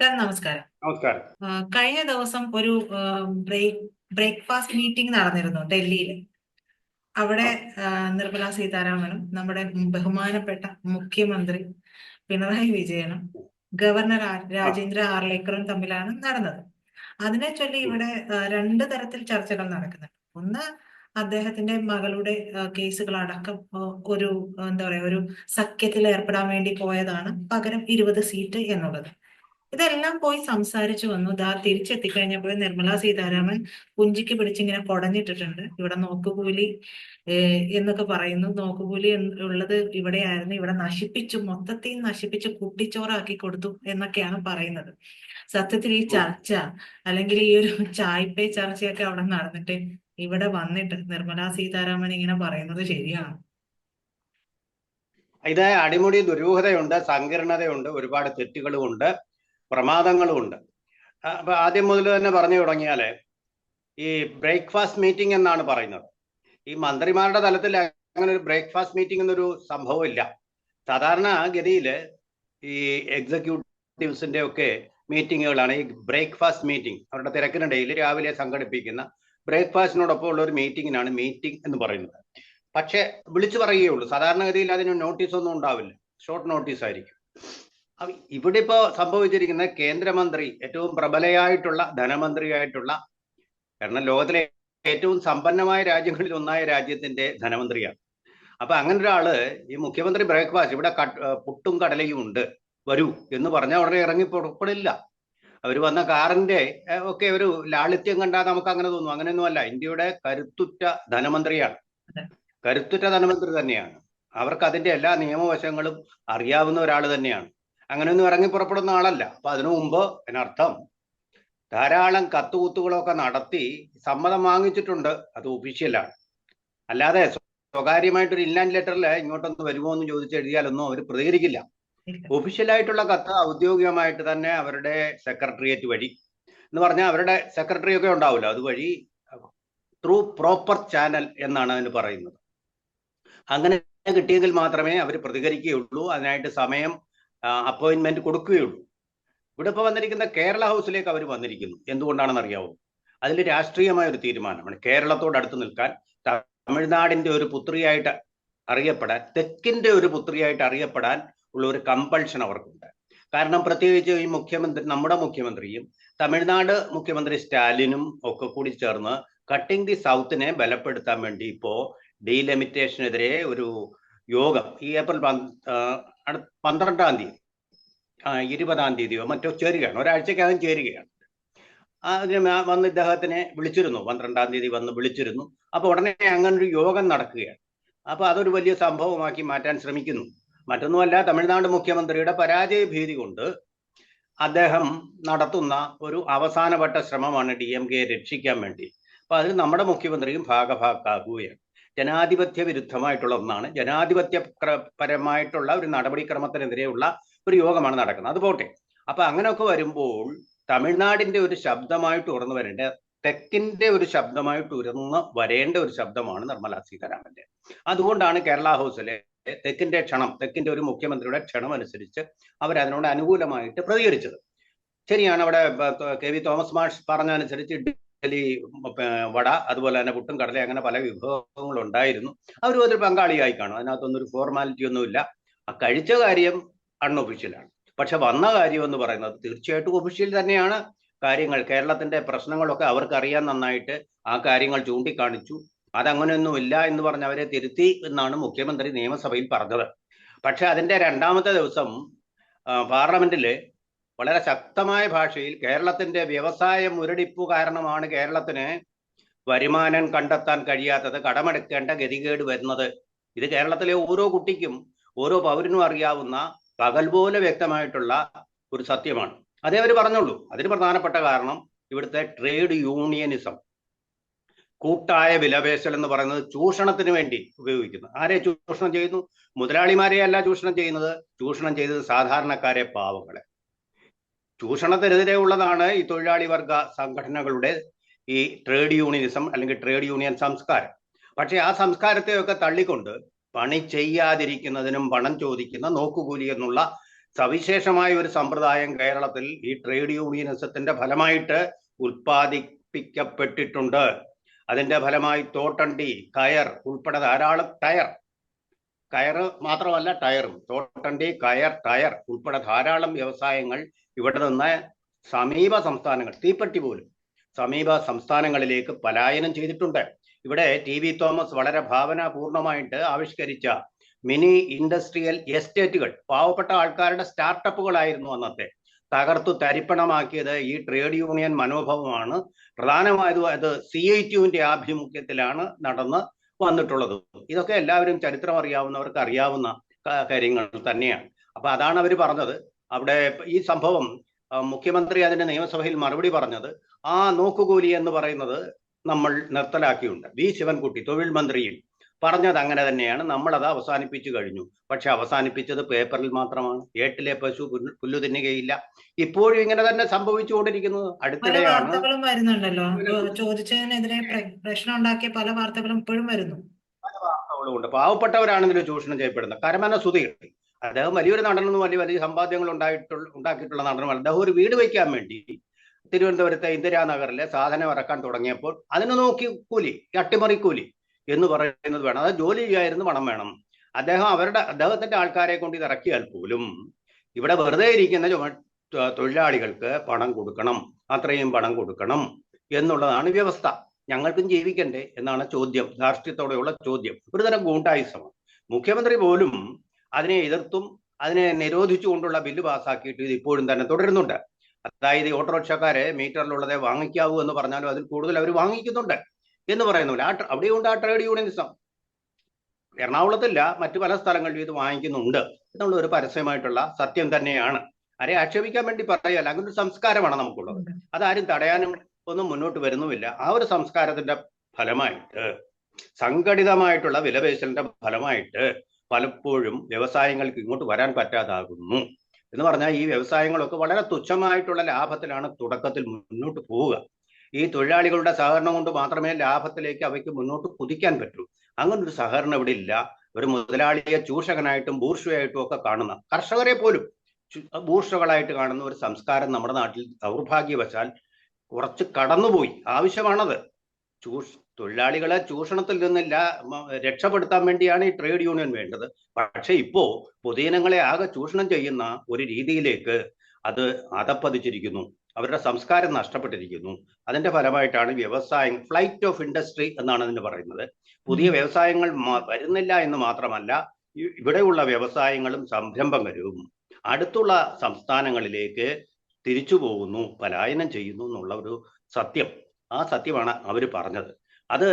നമസ്കാരം. നമസ്കാരം. കഴിഞ്ഞ ദിവസം ഒരു ബ്രേക്ക് ബ്രേക്ക്ഫാസ്റ്റ് മീറ്റിംഗ് നടന്നിരുന്നു ഡൽഹിയിൽ അവിടെ നിർമ്മല സീതാരാമനും നമ്മുടെ ബഹുമാനപ്പെട്ട മുഖ്യമന്ത്രി പിണറായി വിജയനും ഗവർണർ രാജേന്ദ്ര ആർലേക്കറും തമ്മിലാണ് നടന്നത്. അതിനെ ചൊല്ലി ഇവിടെ രണ്ട് തരത്തിൽ ചർച്ചകൾ നടക്കുന്നുണ്ട്. ഒന്ന് അദ്ദേഹത്തിന്റെ മകളുടെ കേസുകളടക്കം ഒരു എന്താ പറയാ ഒരു സഖ്യത്തിൽ ഏർപ്പെടാൻ വേണ്ടി പോയതാണ് പകരം ഇരുപത് സീറ്റ് എന്നുള്ളത്. ഇതെല്ലാം പോയി സംസാരിച്ചു വന്നു. ദാ തിരിച്ചെത്തിക്കഴിഞ്ഞപ്പോൾ നിർമ്മല സീതാരാമൻ പുഞ്ചിക്ക് പിടിച്ചിങ്ങനെ കുടഞ്ഞിട്ടിട്ടുണ്ട്. ഇവിടെ നോക്കുകൂലി എന്നൊക്കെ പറയുന്നു. നോക്കുകൂലി ഉള്ളത് ഇവിടെയായിരുന്നു. ഇവിടെ നശിപ്പിച്ചു മൊത്തത്തിൽ നശിപ്പിച്ച് കുട്ടിച്ചോറാക്കി കൊടുത്തു എന്നൊക്കെയാണ് പറയുന്നത്. സത്യത്തിൽ ഈ ചർച്ച അല്ലെങ്കിൽ ഈ ഒരു ചായ്പേ ചർച്ചയൊക്കെ അവിടെ നടന്നിട്ട് ഇവിടെ വന്നിട്ട് നിർമ്മല സീതാരാമൻ ഇങ്ങനെ പറയുന്നത് ശരിയാണ്. ഇത് അടിമുടി ദുരൂഹതയുണ്ട് സങ്കീർണതയുണ്ട് ഒരുപാട് തെറ്റുകളും ഉണ്ട് പ്രമാദങ്ങളും ഉണ്ട് ആ, അപ്പൊ ആദ്യം മുതൽ തന്നെ പറഞ്ഞു തുടങ്ങിയാൽ ഈ ബ്രേക്ക്ഫാസ്റ്റ് മീറ്റിംഗ് എന്നാണ് പറയുന്നത്. ഈ മന്ത്രിമാരുടെ തലത്തിൽ അങ്ങനെ ഒരു ബ്രേക്ക്ഫാസ്റ്റ് മീറ്റിംഗ് എന്നൊരു സംഭവം ഇല്ല. സാധാരണ ഗതിയിൽ ഈ എക്സിക്യൂട്ടീവ്സിന്റെ ഒക്കെ മീറ്റിങ്ങുകളാണ് ഈ ബ്രേക്ക്ഫാസ്റ്റ് മീറ്റിംഗ്. അവരുടെ തിരക്കിനിടയിൽ രാവിലെ സംഘടിപ്പിക്കുന്ന ബ്രേക്ക്ഫാസ്റ്റിനോടൊപ്പം ഉള്ള ഒരു മീറ്റിംഗിനാണ് മീറ്റിംഗ് എന്ന് പറയുന്നത്. പക്ഷെ വിളിച്ചു പറയുകയുള്ളൂ സാധാരണഗതിയിൽ അതിന് നോട്ടീസ് ഒന്നും ഉണ്ടാവില്ല. ഷോർട്ട് നോട്ടീസ് ആയിരിക്കും ഇവിടെ ഇപ്പോ സംഭവിച്ചിരിക്കുന്ന കേന്ദ്രമന്ത്രി ഏറ്റവും പ്രബലയായിട്ടുള്ള ധനമന്ത്രിയായിട്ടുള്ള കാരണം ലോകത്തിലെ ഏറ്റവും സമ്പന്നമായ രാജ്യങ്ങളിൽ ഒന്നായ രാജ്യത്തിന്റെ ധനമന്ത്രിയാണ്. അപ്പൊ അങ്ങനെ ഒരാൾ ഈ മുഖ്യമന്ത്രി ബ്രേക്ക്ഫാസ്റ്റ് ഇവിടെ പുട്ടും കടലയും ഉണ്ട് വരൂ എന്ന് പറഞ്ഞാൽ ഉടനെ ഇറങ്ങി പുറപ്പെടില്ല അവർ വന്ന കാറിന്റെ ഒക്കെ ഒരു ലാളിത്യം കണ്ടാൽ നമുക്ക് അങ്ങനെ തോന്നും. അങ്ങനെയൊന്നുമല്ല ഇന്ത്യയുടെ കരുത്തുറ്റ ധനമന്ത്രിയാണ്. കരുത്തുറ്റ ധനമന്ത്രി തന്നെയാണ്. അവർക്ക് അതിന്റെ എല്ലാ നിയമവശങ്ങളും അറിയാവുന്ന ഒരാൾ തന്നെയാണ്. അങ്ങനെയൊന്നും ഇറങ്ങി പുറപ്പെടുന്ന ആളല്ല. അപ്പൊ അതിനു മുമ്പ് അതിനർത്ഥം ധാരാളം കത്തുകുത്തുകളൊക്കെ നടത്തി സമ്മതം വാങ്ങിച്ചിട്ടുണ്ട്. അത് ഒഫീഷ്യലാണ് അല്ലാതെ സ്വ- സ്വകാര്യമായിട്ടൊരു ഇൻലാൻഡ് ലെറ്ററിൽ ഇങ്ങോട്ടൊന്ന് വരുമോ എന്ന് ചോദിച്ച് എഴുതിയാലൊന്നും അവർ പ്രതികരിക്കില്ല. ഒഫീഷ്യലായിട്ടുള്ള കത്ത് ഔദ്യോഗികമായിട്ട് തന്നെ അവരുടെ സെക്രട്ടേറിയറ്റ് വഴി. എന്ന് പറഞ്ഞാൽ അവരുടെ സെക്രട്ടറി ഒക്കെ ഉണ്ടാവില്ല അതുവഴി ത്രൂ പ്രോപ്പർ ചാനൽ എന്നാണ് അതിന് പറയുന്നത്. അങ്ങനെ കിട്ടിയെങ്കിൽ മാത്രമേ അവർ പ്രതികരിക്കുകയുള്ളൂ. അതിനായിട്ട് സമയം അപ്പോയിന്റ്മെന്റ് കൊടുക്കുകയുള്ളൂ. ഇവിടെ ഇപ്പോൾ വന്നിരിക്കുന്ന കേരള ഹൗസിലേക്ക് അവർ വന്നിരിക്കുന്നു. എന്തുകൊണ്ടാണെന്ന് അറിയാവോ? അതിൽ രാഷ്ട്രീയമായ ഒരു തീരുമാനമാണ്. കേരളത്തോട് അടുത്ത് നിൽക്കാൻ തമിഴ്നാടിന്റെ ഒരു പുത്രിയായിട്ട് അറിയപ്പെടാൻ തെക്കിന്റെ ഒരു പുത്രിയായിട്ട് അറിയപ്പെടാൻ ഉള്ള ഒരു കമ്പൾഷൻ അവർക്കുണ്ട്. കാരണം പ്രത്യേകിച്ച് ഈ മുഖ്യമന്ത്രി നമ്മുടെ മുഖ്യമന്ത്രിയും തമിഴ്നാട് മുഖ്യമന്ത്രി സ്റ്റാലിനും ഒക്കെ കൂടി ചേർന്ന് കട്ടിംഗ് ദി സൗത്തിനെ ബലപ്പെടുത്താൻ വേണ്ടി ഇപ്പോ ഡീലിമിറ്റേഷനെതിരെ ഒരു യോഗം ഈ ഏപ്രിൽ അടുത്ത പന്ത്രണ്ടാം തീയതി. ഇരുപതാം തീയതിയോ മറ്റോ ചേരുകയാണ്. ഒരാഴ്ചക്കകം ചേരുകയാണ്. അതിന് വന്ന് ഇദ്ദേഹത്തിനെ വിളിച്ചിരുന്നു. പന്ത്രണ്ടാം തീയതി വന്ന് വിളിച്ചിരുന്നു. അപ്പൊ ഉടനെ അങ്ങനെ ഒരു യോഗം നടക്കുകയാണ്. അപ്പൊ അതൊരു വലിയ സംഭവമാക്കി മാറ്റാൻ ശ്രമിക്കുന്നു. മറ്റൊന്നുമല്ല തമിഴ്നാട് മുഖ്യമന്ത്രിയുടെ പരാജയ ഭീതി കൊണ്ട് അദ്ദേഹം നടത്തുന്ന ഒരു അവസാനവട്ട ശ്രമമാണ് ഡി എം കെയെ രക്ഷിക്കാൻ വേണ്ടി. അപ്പൊ അതിൽ നമ്മുടെ മുഖ്യമന്ത്രിയും ഭാഗഭാക്കാകുകയാണ്. ജനാധിപത്യ വിരുദ്ധമായിട്ടുള്ള ഒന്നാണ്. ജനാധിപത്യ പരമായിട്ടുള്ള ഒരു നടപടിക്രമത്തിനെതിരെയുള്ള ഒരു യോഗമാണ് നടക്കുന്നത്. അത് പോട്ടെ. അപ്പൊ അങ്ങനെയൊക്കെ വരുമ്പോൾ തമിഴ്നാടിന്റെ ഒരു ശബ്ദമായിട്ട് ഉയർന്നു വരേണ്ട തെക്കിന്റെ ഒരു ശബ്ദമായിട്ട് ഉയർന്ന് വരേണ്ട ഒരു ശബ്ദമാണ് നിർമ്മല സീതാരാമന്റെ. അതുകൊണ്ടാണ് കേരള ഹൗസിലെ തെക്കിന്റെ ക്ഷണം തെക്കിന്റെ ഒരു മുഖ്യമന്ത്രിയുടെ ക്ഷണം അനുസരിച്ച് അവർ അതിനോട് അനുകൂലമായിട്ട് പ്രതികരിച്ചത്. ശരിയാണ് അവിടെ കെ വി തോമസ് മാഷ് പറഞ്ഞതനുസരിച്ച് ഇഡ്ഡലി ഏർ വട അതുപോലെ തന്നെ പുട്ടും കടല അങ്ങനെ പല വിഭവങ്ങൾ ഉണ്ടായിരുന്നു അവർ അതിൽ പങ്കാളിയായി കാണും. അതിനകത്തൊന്നും ഒരു ഫോർമാലിറ്റി ഒന്നുമില്ല ആ കഴിച്ച കാര്യം അൺഒഫീഷ്യലാണ് പക്ഷെ വന്ന കാര്യം എന്ന് പറയുന്നത് തീർച്ചയായിട്ടും ഒഫീഷ്യൽ തന്നെയാണ്. കാര്യങ്ങൾ കേരളത്തിന്റെ പ്രശ്നങ്ങളൊക്കെ അവർക്ക് അറിയാൻ നന്നായിട്ട് ആ കാര്യങ്ങൾ ചൂണ്ടിക്കാണിച്ചു. അതങ്ങനെയൊന്നുമില്ല എന്ന് പറഞ്ഞ് അവരെ തിരുത്തി എന്നാണ് മുഖ്യമന്ത്രി നിയമസഭയിൽ പറഞ്ഞത്. പക്ഷെ അതിന്റെ രണ്ടാമത്തെ ദിവസം പാർലമെന്റിൽ വളരെ ശക്തമായ ഭാഷയിൽ കേരളത്തിന്റെ വ്യവസായ മുരടിപ്പ് കാരണമാണ് കേരളത്തിന് വരുമാനം കണ്ടെത്താൻ കഴിയാത്തത് കടമെടുക്കേണ്ട ഗതികേട് വരുന്നത്. ഇത് കേരളത്തിലെ ഓരോ കുട്ടിക്കും ഓരോ പൗരനും അറിയാവുന്ന പകൽ പോലെ വ്യക്തമായിട്ടുള്ള ഒരു സത്യമാണ്. അതേ അവർ പറഞ്ഞുള്ളൂ അതിന് പ്രധാനപ്പെട്ട കാരണം ഇവിടുത്തെ ട്രേഡ് യൂണിയനിസം. കൂട്ടായ വിലപേശൽ എന്ന് പറയുന്നത് ചൂഷണത്തിന് വേണ്ടി ഉപയോഗിക്കുന്നു. ആരെ ചൂഷണം ചെയ്യുന്നു? മുതലാളിമാരെ അല്ല ചൂഷണം ചെയ്യുന്നത്. ചൂഷണം ചെയ്തത് സാധാരണക്കാരെ പാവങ്ങളെ. ചൂഷണത്തിനെതിരെ ഉള്ളതാണ് ഈ തൊഴിലാളി വർഗ സംഘടനകളുടെ ഈ ട്രേഡ് യൂണിയനിസം അല്ലെങ്കിൽ ട്രേഡ് യൂണിയൻ സംസ്കാരം. പക്ഷേ ആ സംസ്കാരത്തെയൊക്കെ തള്ളിക്കൊണ്ട് പണി ചെയ്യാതിരിക്കുന്നതിനും പണം ചോദിക്കുന്ന നോക്കുകൂലി എന്നുള്ള സവിശേഷമായ ഒരു സമ്പ്രദായം കേരളത്തിൽ ഈ ട്രേഡ് യൂണിയനിസത്തിന്റെ ഫലമായിട്ട് ഉത്പാദിപ്പിക്കപ്പെട്ടിട്ടുണ്ട്. അതിന്റെ ഫലമായി തോട്ടണ്ടി കയർ ഉൾപ്പെടെ ധാരാളം ടയർ. കയർ മാത്രമല്ല ടയറും. തോട്ടണ്ടി കയർ ടയർ ഉൾപ്പെടെ ധാരാളം വ്യവസായങ്ങൾ ഇവിടെ നിന്ന് സമീപ സംസ്ഥാനങ്ങൾ തീപ്പെട്ടി പോലും സമീപ സംസ്ഥാനങ്ങളിലേക്ക് പലായനം ചെയ്തിട്ടുണ്ട്. ഇവിടെ ടി വി തോമസ് വളരെ ഭാവനാപൂർണമായിട്ട് ആവിഷ്കരിച്ച മിനി ഇൻഡസ്ട്രിയൽ എസ്റ്റേറ്റുകൾ പാവപ്പെട്ട ആൾക്കാരുടെ സ്റ്റാർട്ടപ്പുകളായിരുന്നു അന്നത്തെ. തകർത്തു തരിപ്പണമാക്കിയത് ഈ ട്രേഡ് യൂണിയൻ മനോഭാവമാണ്. പ്രധാനമായതും അത് സി ഐ ടിയുവിന്റെ ആഭിമുഖ്യത്തിലാണ് നടന്ന് വന്നിട്ടുള്ളത്. ഇതൊക്കെ എല്ലാവരും ചരിത്രം അറിയാവുന്നവർക്ക് അറിയാവുന്ന കാര്യങ്ങൾ തന്നെയാണ്. അപ്പൊ അതാണ് അവർ പറഞ്ഞത്. അവിടെ ഈ സംഭവം മുഖ്യമന്ത്രി അതിന്റെ നിയമസഭയിൽ മറുപടി പറഞ്ഞത് ആ നോക്കുകൂലി എന്ന് പറയുന്നത് നമ്മൾ നിർത്തലാക്കിയുണ്ട്. വി. ശിവൻകുട്ടി തൊഴിൽ മന്ത്രിയിൽ പറഞ്ഞത് അങ്ങനെ തന്നെയാണ്. നമ്മളത് അവസാനിപ്പിച്ചു കഴിഞ്ഞു. പക്ഷെ അവസാനിപ്പിച്ചത് പേപ്പറിൽ മാത്രമാണ്. ഏട്ടിലെ പശു പുല്ല് തിന്നുകയില്ല. ഇപ്പോഴും ഇങ്ങനെ തന്നെ സംഭവിച്ചുകൊണ്ടിരിക്കുന്നത് പല അടുത്തിടെയാണ്. വാർത്തകളും വരുന്നുണ്ടല്ലോ. ചോ- ചോദിച്ചതിനെതിരെ പ്ര- പ്രശ്നം ഉണ്ടാക്കിയ പല വാർത്തകളും ഇപ്പോഴും വരുന്നു. ഉണ്ട്. പാവപ്പെട്ടവരാണെങ്കിലും ചൂഷണം ചെയ്യപ്പെടുന്നത്. കരമന സുധീർ അദ്ദേഹം വലിയൊരു നടനെന്ന് വലിയ വലിയ സമ്പാദ്യങ്ങൾ ഉണ്ടായിട്ടുള്ള ഉണ്ടാക്കിയിട്ടുള്ള നടനുമല്ല അദ്ദേഹം ഒരു വീട് വയ്ക്കാൻ വേണ്ടി തിരുവനന്തപുരത്തെ ഇന്ദിരാനഗറിലെ സാധനം ഇറക്കാൻ തുടങ്ങിയപ്പോൾ അതിനെ നോക്കി കൂലി അട്ടിമറി കൂലി എന്ന് പറയുന്നത് വേണം. അത് ജോലി ചെയ്യായിരുന്നു പണം വേണം. അദ്ദേഹം അവരുടെ അദ്ദേഹത്തിന്റെ ആൾക്കാരെ കൊണ്ട് ഇത് ഇറക്കിയാൽ പോലും ഇവിടെ വെറുതെ ഇരിക്കുന്ന തൊഴിലാളികൾക്ക് പണം കൊടുക്കണം. അത്രയും പണം കൊടുക്കണം എന്നുള്ളതാണ് വ്യവസ്ഥ. ഞങ്ങൾക്കും ജീവിക്കണ്ടേ എന്നാണ് ചോദ്യം ധാർഷ്ട്യത്തോടെയുള്ള ചോദ്യം. ഒരുതരം ഗൂണ്ടായുസമാണ് മുഖ്യമന്ത്രി പോലും അതിനെ എതിർത്തും അതിനെ നിരോധിച്ചുകൊണ്ടുള്ള ബില്ല് പാസ്സാക്കിയിട്ട് ഇത് ഇപ്പോഴും തന്നെ തുടരുന്നുണ്ട്. അതായത് ഈ ഓട്ടോറിക്ഷക്കാരെ മീറ്ററിലുള്ളതെ വാങ്ങിക്കാവൂ എന്ന് പറഞ്ഞാലും അതിൽ കൂടുതൽ അവർ വാങ്ങിക്കുന്നുണ്ട് എന്ന് പറയുന്നില്ല ആ അവിടെയുണ്ട് ആ ട്രേഡ് യൂണിയനിസം. എറണാകുളത്തില്ല മറ്റു പല സ്ഥലങ്ങളിലും ഇത് വാങ്ങിക്കുന്നുണ്ട് എന്നുള്ള ഒരു പരസ്യമായിട്ടുള്ള സത്യം തന്നെയാണ്. ആരെ ആക്ഷേപിക്കാൻ വേണ്ടി പറയല്ല അങ്ങനെ ഒരു സംസ്കാരമാണ് നമുക്കുള്ളത്. അതാരും തടയാനും ഒന്നും മുന്നോട്ട് വരുന്നുമില്ല. ആ ഒരു സംസ്കാരത്തിന്റെ ഫലമായിട്ട് സംഘടിതമായിട്ടുള്ള വിലപേശലിന്റെ ഫലമായിട്ട് പലപ്പോഴും വ്യവസായങ്ങൾക്ക് ഇങ്ങോട്ട് വരാൻ പറ്റാതാകുന്നു. എന്ന് പറഞ്ഞാൽ ഈ വ്യവസായങ്ങളൊക്കെ വളരെ തുച്ഛമായിട്ടുള്ള ലാഭത്തിലാണ് തുടക്കത്തിൽ മുന്നോട്ട് പോവുക. ഈ തൊഴിലാളികളുടെ സഹകരണം കൊണ്ട് മാത്രമേ ലാഭത്തിലേക്ക് അവയ്ക്ക് മുന്നോട്ട് കുതിക്കാൻ പറ്റൂ. അങ്ങനെ ഒരു സഹകരണം ഇവിടെ ഇല്ല. ഒരു മുതലാളിയെ ചൂഷകനായിട്ടും ബൂർഷയായിട്ടും ഒക്കെ കാണുന്ന കർഷകരെ പോലും ബൂർഷകളായിട്ട് കാണുന്ന ഒരു സംസ്കാരം നമ്മുടെ നാട്ടിൽ ദൗർഭാഗ്യവശാൽ കുറച്ച് കടന്നുപോയി. ആവശ്യമാണത്. ചൂഷ് തൊഴിലാളികളെ ചൂഷണത്തിൽ നിന്നില്ല രക്ഷപ്പെടുത്താൻ വേണ്ടിയാണ് ഈ ട്രേഡ് യൂണിയൻ വേണ്ടത്. പക്ഷെ ഇപ്പോ പൊതുജനങ്ങളെ ആകെ ചൂഷണം ചെയ്യുന്ന ഒരു രീതിയിലേക്ക് അത് അതപ്പതിച്ചിരിക്കുന്നു. അവരുടെ സംസ്കാരം നഷ്ടപ്പെട്ടിരിക്കുന്നു. അതിന്റെ ഫലമായിട്ടാണ് വ്യവസായം ഫ്ലൈറ്റ് ഓഫ് ഇൻഡസ്ട്രി എന്നാണ് അതിന് പറയുന്നത്. പുതിയ വ്യവസായങ്ങൾ വരുന്നില്ല എന്ന് മാത്രമല്ല ഇവിടെയുള്ള വ്യവസായങ്ങളും സംരംഭകരും അടുത്തുള്ള സംസ്ഥാനങ്ങളിലേക്ക് തിരിച്ചു പോകുന്നു പലായനം ചെയ്യുന്നു എന്നുള്ള ഒരു സത്യം. ആ സത്യമാണ് അവർ പറഞ്ഞത്. അത്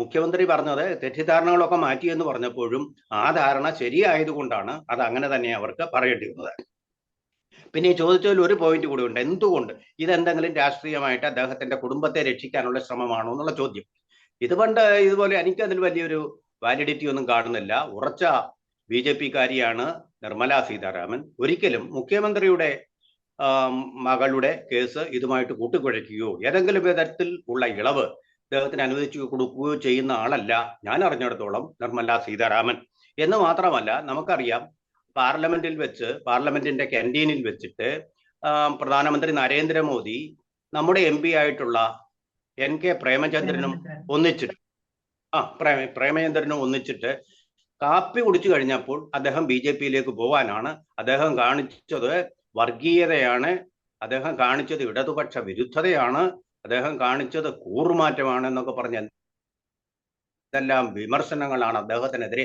മുഖ്യമന്ത്രി പറഞ്ഞത് തെറ്റിദ്ധാരണകളൊക്കെ മാറ്റി എന്ന് പറഞ്ഞപ്പോഴും ആ ധാരണ ശരിയായതുകൊണ്ടാണ് അത് അങ്ങനെ തന്നെ അവർക്ക് പറയേണ്ടി വന്നത് പിന്നെ ചോദിച്ചതിൽ ഒരു പോയിന്റ് കൂടി ഉണ്ട്. എന്തുകൊണ്ട് ഇതെന്തെങ്കിലും രാഷ്ട്രീയമായിട്ട് അദ്ദേഹത്തിന്റെ കുടുംബത്തെ രക്ഷിക്കാനുള്ള ശ്രമമാണോ എന്നുള്ള ചോദ്യം. ഇത് പണ്ട് ഇതുപോലെ എനിക്കതിൽ വലിയൊരു വാലിഡിറ്റി ഒന്നും കാണുന്നില്ല. ഉറച്ച ബി ജെ പിക്കാരിയാണ് നിർമ്മല സീതാരാമൻ. ഒരിക്കലും മുഖ്യമന്ത്രിയുടെ മകളുടെ കേസ് ഇതുമായിട്ട് കൂട്ടിക്കുഴയ്ക്കുകയോ ഏതെങ്കിലും വിധത്തിൽ ഉള്ള ഇളവ് അദ്ദേഹത്തിന് അനുവദിച്ചു കൊടുക്കുകയോ ചെയ്യുന്ന ആളല്ല. ഞാൻ അറിഞ്ഞിടത്തോളം നിർമ്മല സീതാരാമൻ. എന്ന് മാത്രമല്ല നമുക്കറിയാം പാർലമെന്റിൽ വെച്ച് പാർലമെന്റിന്റെ ക്യാന്റീനിൽ വെച്ചിട്ട് പ്രധാനമന്ത്രി നരേന്ദ്രമോദി നമ്മുടെ എം പി ആയിട്ടുള്ള എൻ കെ പ്രേമചന്ദ്രനും ഒന്നിച്ചിട്ട് ആ പ്രേമ പ്രേമചന്ദ്രനും ഒന്നിച്ചിട്ട് കാപ്പി കുടിച്ചു കഴിഞ്ഞപ്പോൾ അദ്ദേഹം ബി ജെ പിയിലേക്ക് പോവാനാണ്. അദ്ദേഹം കാണിച്ചത് വർഗീയതയാണ്. അദ്ദേഹം കാണിച്ചത് ഇടതുപക്ഷ വിരുദ്ധതയാണ്. അദ്ദേഹം കാണിച്ചത് കൂറുമാറ്റമാണ് എന്നൊക്കെ പറഞ്ഞ ഇതെല്ലാം വിമർശനങ്ങളാണ് അദ്ദേഹത്തിനെതിരെ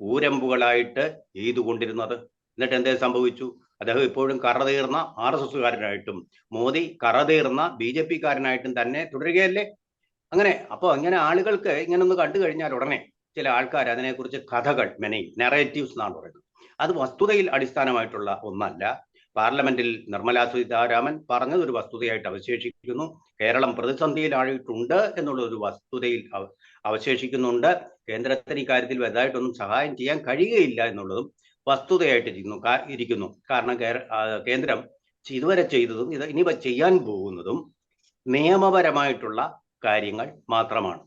കൂരമ്പുകളായിട്ട് ചെയ്തുകൊണ്ടിരുന്നത് എന്നിട്ട് എന്തേ സംഭവിച്ചു? അദ്ദേഹം ഇപ്പോഴും കറതീർന്ന ആർ എസ് എസുകാരനായിട്ടും മോദി കറതീർന്ന ബി ജെ പിക്കാരനായിട്ടും തന്നെ തുടരുകയല്ലേ? അങ്ങനെ അപ്പോൾ അങ്ങനെ ആളുകൾക്ക് ഇങ്ങനെ ഒന്ന് കണ്ടു കഴിഞ്ഞാൽ ഉടനെ ചില ആൾക്കാർ അതിനെക്കുറിച്ച് കഥകൾ മെനയും നെറേറ്റീവ്സ് എന്നാണ് പറയുന്നത്. അത് വസ്തുതയിൽ അടിസ്ഥാനമായിട്ടുള്ള ഒന്നല്ല. പാർലമെന്റിൽ നിർമ്മലാ സീതാരാമൻ പറഞ്ഞത് ഒരു വസ്തുതയായിട്ട് അവശേഷിക്കുന്നു. കേരളം പ്രതിസന്ധിയിലായിട്ടുണ്ട് എന്നുള്ള ഒരു വസ്തുതയിൽ അവ- അവശേഷിക്കുന്നുണ്ട്. കേന്ദ്രത്തിന് ഇക്കാര്യത്തിൽ വലുതായിട്ടൊന്നും സഹായം ചെയ്യാൻ കഴിയുകയില്ല എന്നുള്ളതും വസ്തുതയായിട്ട് ഇരിക്കുന്നു കാരണം കേന്ദ്രം ഇതുവരെ ചെയ്തതും ഇത് ഇനി ചെയ്യാൻ പോകുന്നതും നിയമപരമായിട്ടുള്ള കാര്യങ്ങൾ മാത്രമാണ്.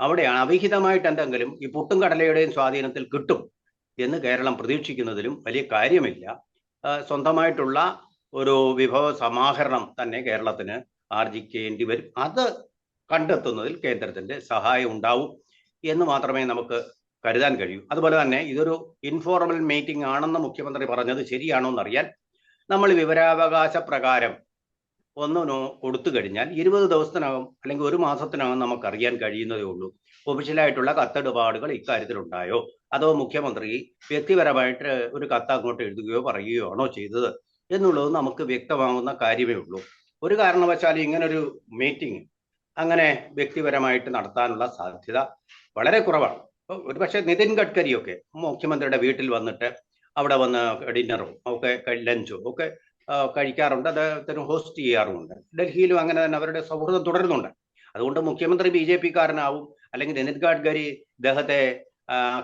അവിടെയാണ് അവിഹിതമായിട്ട് എന്തെങ്കിലും ഈ പുട്ടും കടലയുടെയും സ്വാധീനത്തിൽ കിട്ടും എന്ന് കേരളം പ്രതീക്ഷിക്കുന്നതിലും വലിയ കാര്യമില്ല. സ്വന്തമായിട്ടുള്ള ഒരു വിഭവ സമാഹരണം തന്നെ കേരളത്തിന് ആർജിക്കേണ്ടി വരും. അത് കണ്ടെത്തുന്നതിൽ കേന്ദ്രത്തിന്റെ സഹായം ഉണ്ടാവും എന്ന് മാത്രമേ നമുക്ക് കരുതാൻ കഴിയൂ. അതുപോലെ തന്നെ ഇതൊരു ഇൻഫോർമൽ മീറ്റിംഗ് ആണെന്ന് മുഖ്യമന്ത്രി പറഞ്ഞത് ശരിയാണോ എന്നറിയാൻ നമ്മൾ വിവരാവകാശ പ്രകാരം ഒന്ന് കൊടുത്തു കഴിഞ്ഞാൽ ഇരുപത് ദിവസത്തിനകം അല്ലെങ്കിൽ ഒരു മാസത്തിനകം നമുക്ക് അറിയാൻ കഴിയുന്നതേ ഉള്ളൂ. ഒഫീഷ്യലായിട്ടുള്ള കത്തിടപാടുകൾ ഇക്കാര്യത്തിൽ ഉണ്ടായോ അതോ മുഖ്യമന്ത്രി വ്യക്തിപരമായിട്ട് ഒരു കത്ത് അങ്ങോട്ട് എഴുതുകയോ പറയുകയോ ആണോ ചെയ്തത്? എന്നുള്ളത് നമുക്ക് വ്യക്തമാകുന്ന കാര്യമേ ഉള്ളൂ. ഒരു കാരണവശാലും ഇങ്ങനൊരു മീറ്റിംഗ് അങ്ങനെ വ്യക്തിപരമായിട്ട് നടത്താനുള്ള സാധ്യത വളരെ കുറവാണ്. ഒരു പക്ഷേ നിതിൻ ഗഡ്കരിയൊക്കെ മുഖ്യമന്ത്രിയുടെ വീട്ടിൽ വന്നിട്ട് അവിടെ വന്ന് ഡിന്നറും ഒക്കെ ലഞ്ചും ഒക്കെ കഴിക്കാറുണ്ട്. അദ്ദേഹത്തിന് ഹോസ്റ്റ് ചെയ്യാറുമുണ്ട്. ഡൽഹിയിലും അങ്ങനെ തന്നെ അവരുടെ സൗഹൃദം തുടരുന്നുണ്ട്. അതുകൊണ്ട് മുഖ്യമന്ത്രി ബി ജെ പിക്കാരനാവും. അല്ലെങ്കിൽ നിതിൻ ഗഡ്കരി ഇദ്ദേഹത്തെ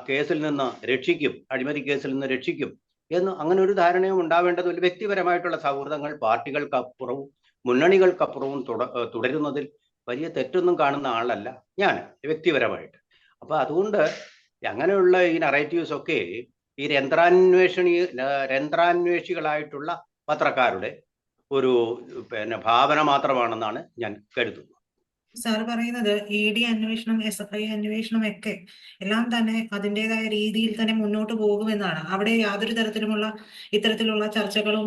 കേസിൽ നിന്ന് രക്ഷിക്കും. അഴിമതി കേസിൽ നിന്ന് രക്ഷിക്കും. എന്ന് അങ്ങനെ ഒരു ധാരണയും ഉണ്ടാവേണ്ടത് ഒരു വ്യക്തിപരമായിട്ടുള്ള സൗഹൃദങ്ങൾ പാർട്ടികൾക്കപ്പുറവും മുന്നണികൾക്കപ്പുറവും തുട- തുടരുന്നതിൽ വലിയ തെറ്റൊന്നും കാണുന്ന ആളല്ല ഞാൻ വ്യക്തിപരമായിട്ട്. അപ്പൊ അതുകൊണ്ട് അങ്ങനെയുള്ള ഈ നറേറ്റീവ്സ് ഒക്കെ ഈ രന്ധ്രാന്വേഷണി രന്ധ്രാന്വേഷികളായിട്ടുള്ള പത്രക്കാരുടെ ഒരു പിന്നെ ഭാവന മാത്രമാണെന്നാണ് ഞാൻ കരുതുന്നത്. സാർ പറയുന്നത് ഇ ഡി അന്വേഷണം എസ് എഫ് ഐ അന്വേഷണം ഒക്കെ എല്ലാം തന്നെ അതിന്റെതായ രീതിയിൽ തന്നെ മുന്നോട്ട് പോകുമെന്നാണ്. അവിടെ യാതൊരു തരത്തിലുമുള്ള ഇത്തരത്തിലുള്ള ചർച്ചകളും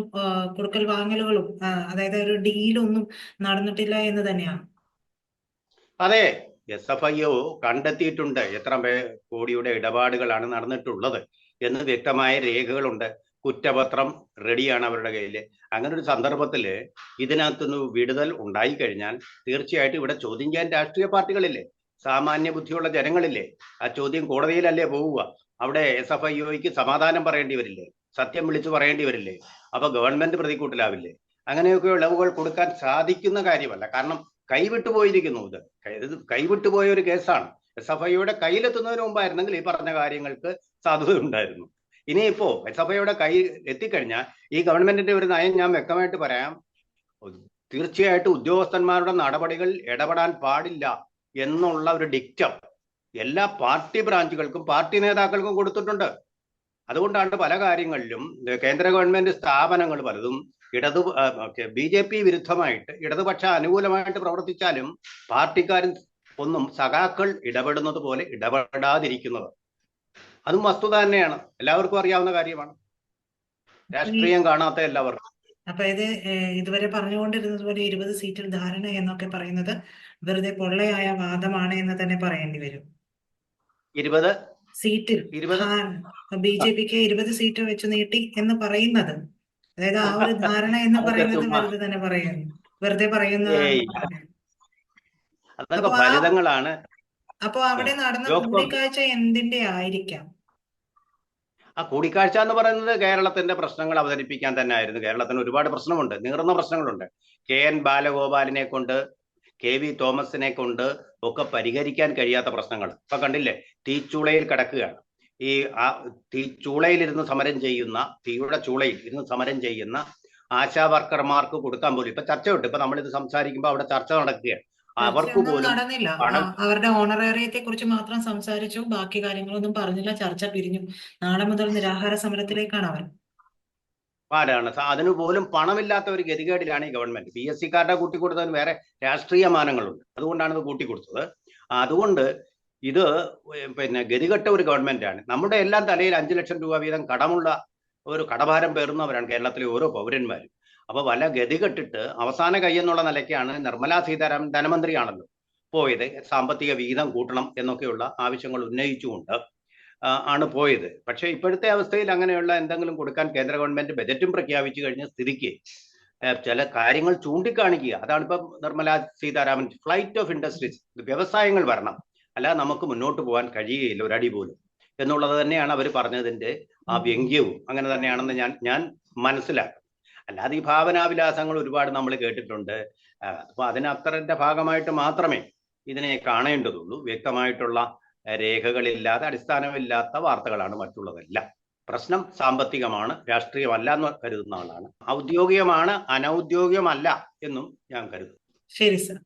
കൊടുക്കൽ വാങ്ങലുകളും അതായത് ഒരു ഡീലൊന്നും നടന്നിട്ടില്ല എന്ന് തന്നെയാണ്. അതെ എസ് എഫ് ഐ ഒ കണ്ടെത്തിയിട്ടുണ്ട്. എത്ര കോടിയുടെ ഇടപാടുകളാണ് നടന്നിട്ടുള്ളത് എന്ന് വ്യക്തമായ രേഖകളുണ്ട്. കുറ്റപത്രം റെഡിയാണ് അവരുടെ കയ്യിൽ അങ്ങനെ ഒരു സന്ദർഭത്തിൽ ഇതിനകത്തുനിന്ന് വിടുതൽ ഉണ്ടായി കഴിഞ്ഞാൽ തീർച്ചയായിട്ടും ഇവിടെ ചോദ്യം ചെയ്യാൻ രാഷ്ട്രീയ പാർട്ടികളില്ലേ? സാമാന്യ ബുദ്ധിയുള്ള ജനങ്ങളില്ലേ? ആ ചോദ്യം കോടതിയിലല്ലേ പോവുക? അവിടെ എസ് എഫ് ഐ ഒക്ക് സമാധാനം പറയേണ്ടി വരില്ലേ? സത്യം വിളിച്ചു പറയേണ്ടി വരില്ലേ? അപ്പൊ ഗവൺമെന്റ് പ്രതികൂട്ടിലാവില്ലേ അങ്ങനെയൊക്കെ ഇളവുകൾ കൊടുക്കാൻ സാധിക്കുന്ന കാര്യമല്ല. കാരണം കൈവിട്ടു പോയിരിക്കുന്നു ഇത്. ഇത് കൈവിട്ടുപോയ ഒരു കേസാണ്. എസ് എഫ് ഐയുടെ കയ്യിലെത്തുന്നതിന് മുമ്പായിരുന്നെങ്കിൽ ഈ പറഞ്ഞ കാര്യങ്ങൾക്ക് സാധുത ഉണ്ടായിരുന്നു. ഇനിയിപ്പോ സഭയുടെ കൈ എത്തിക്കഴിഞ്ഞാൽ ഈ ഗവൺമെന്റിന്റെ ഒരു നയം ഞാൻ വ്യക്തമായിട്ട് പറയാം. തീർച്ചയായിട്ടും ഉദ്യോഗസ്ഥന്മാരുടെ നടപടികൾ ഇടപെടാൻ പാടില്ല എന്നുള്ള ഒരു ഡിക്റ്റം എല്ലാ പാർട്ടി ബ്രാഞ്ചുകൾക്കും പാർട്ടി നേതാക്കൾക്കും കൊടുത്തിട്ടുണ്ട്. അതുകൊണ്ടാണ് പല കാര്യങ്ങളിലും കേന്ദ്ര ഗവൺമെന്റ് സ്ഥാപനങ്ങൾ പലതും ഇടതു ബി ജെ പി വിരുദ്ധമായിട്ട് ഇടതുപക്ഷ അനുകൂലമായിട്ട് പ്രവർത്തിച്ചാലും പാർട്ടിക്കാരും ഒന്നും സഖാക്കൾ ഇടപെടുന്നത് പോലെ ഇടപെടാതിരിക്കുന്നത്. അതും വസ്തുത തന്നെയാണ്. എല്ലാവർക്കും അറിയാവുന്ന കാര്യമാണ്. രാഷ്ട്രീയം കാണാത്ത എല്ലാവർക്കും. അപ്പൊ ഇത് ഏഹ്, ഇതുവരെ പറഞ്ഞുകൊണ്ടിരുന്നത് പോലെ ഇരുപത് സീറ്റിൽ ധാരണ എന്നൊക്കെ പറയുന്നത് വെറുതെ പൊള്ളയായ വാദമാണ് എന്ന് തന്നെ പറയേണ്ടി വരും. ഇരുപത്? സീറ്റിൽ ബി ജെ പിക്ക് ഇരുപത് സീറ്റ് വെച്ച് നീട്ടി എന്ന് പറയുന്നത്. അതായത് ആ ഒരു ധാരണ എന്ന് പറയുന്നത് വെറുതെ തന്നെ പറയുന്നു വെറുതെ പറയുന്നതാണ് അപ്പൊ അവിടെ നടന്ന. കൂടിക്കാഴ്ച എന്തിന്റെ ആയിരിക്കാം? ആ കൂടിക്കാഴ്ച എന്ന് പറയുന്നത് കേരളത്തിന്റെ പ്രശ്നങ്ങൾ അവതരിപ്പിക്കാൻ തന്നെ ആയിരുന്നു കേരളത്തിന് ഒരുപാട് പ്രശ്നമുണ്ട്. നീറുന്ന പ്രശ്നങ്ങളുണ്ട്. കെ എൻ ബാലഗോപാലിനെ കൊണ്ട് കെ വി തോമസിനെ കൊണ്ട് ഒക്കെ പരിഹരിക്കാൻ കഴിയാത്ത പ്രശ്നങ്ങൾ. ഇപ്പൊ കണ്ടില്ലേ? തീച്ചൂളയിൽ കിടക്കുകയാണ്. ഈ ആ തീച്ചൂളയിൽ ഇരുന്ന് സമരം ചെയ്യുന്ന തീയുടെ ചൂളയിൽ ഇരുന്ന് സമരം ചെയ്യുന്ന ആശാ വർക്കർമാർക്ക് കൊടുക്കാൻ പോലും ഇപ്പൊ ചർച്ച ഉണ്ട് ഇപ്പൊ നമ്മളിത് സംസാരിക്കുമ്പോൾ അവിടെ ചർച്ച നടക്കുകയാണ്. അവർക്ക് പോലും നടന്നില്ല. അവരുടെ ഓണറേറിയത്തെ കുറിച്ച് മാത്രം സംസാരിച്ചു. ബാക്കി കാര്യങ്ങളൊന്നും പറഞ്ഞില്ല. ചർച്ച പിരിഞ്ഞു. നാളെ മുതൽ നിരാഹാര സമരത്തിലേക്കാണ് അവർ ആരാണ് അതിന് പോലും പണമില്ലാത്ത ഒരു ഗതികേടിലാണ് ഈ ഗവൺമെന്റ്. പി എസ് സിക്കാരുടെ കൂട്ടിക്കൊടുത്തതിന് വേറെ രാഷ്ട്രീയ മാനങ്ങളുണ്ട്. അതുകൊണ്ടാണ് ഇത് കൂട്ടിക്കൊടുത്തത്. അതുകൊണ്ട് ഇത് പിന്നെ ഗതികെട്ട ഒരു ഗവൺമെന്റാണ്. നമ്മുടെ എല്ലാം തലയിൽ അഞ്ചു ലക്ഷം രൂപ വീതം കടമുള്ള ഒരു കടഭാരം പേറുന്നവരാണ് കേരളത്തിലെ ഓരോ പൗരന്മാരും. അപ്പൊ വല ഗതികെട്ടിട്ട് അവസാന കൈ എന്നുള്ള നിലയ്ക്കാണ് നിർമ്മലാ സീതാരാമൻ ധനമന്ത്രിയാണല്ലോ പോയത്. സാമ്പത്തിക വിഹിതം കൂട്ടണം എന്നൊക്കെയുള്ള ആവശ്യങ്ങൾ ഉന്നയിച്ചുകൊണ്ട് ആണ് പോയത്. പക്ഷേ ഇപ്പോഴത്തെ അവസ്ഥയിൽ അങ്ങനെയുള്ള എന്തെങ്കിലും കൊടുക്കാൻ കേന്ദ്ര ഗവൺമെന്റ് ബജറ്റും പ്രഖ്യാപിച്ചു കഴിഞ്ഞ സ്ഥിതിക്ക് ചില കാര്യങ്ങൾ ചൂണ്ടിക്കാണിക്കുക. അതാണ് ഇപ്പം Nirmala Sitharaman flight of industries വ്യവസായങ്ങൾ വരണം. അല്ല നമുക്ക് മുന്നോട്ട് പോകാൻ കഴിയുകയില്ല ഒരടി പോലും. എന്നുള്ളത് തന്നെയാണ് അവർ പറഞ്ഞതിന്റെ ആ വ്യംഗ്യവും. അങ്ങനെ തന്നെയാണെന്ന് ഞാൻ ഞാൻ മനസ്സിലാക്കും അല്ലാതെ ഈ ഭാവനാവിലാസങ്ങൾ ഒരുപാട് നമ്മൾ കേട്ടിട്ടുണ്ട്. അപ്പൊ അതിനത്രന്റെ ഭാഗമായിട്ട് മാത്രമേ ഇതിനെ കാണേണ്ടതുള്ളൂ. വ്യക്തമായിട്ടുള്ള രേഖകളില്ലാതെ അടിസ്ഥാനമില്ലാത്ത വാർത്തകളാണ് മറ്റുള്ളതെല്ലാം. പ്രശ്നം സാമ്പത്തികമാണ് രാഷ്ട്രീയമല്ല എന്ന് കരുതുന്ന ആളാണ്. ഔദ്യോഗികമാണ് അനൗദ്യോഗികമല്ല എന്നും ഞാൻ കരുതുന്നു. ശരി സർ.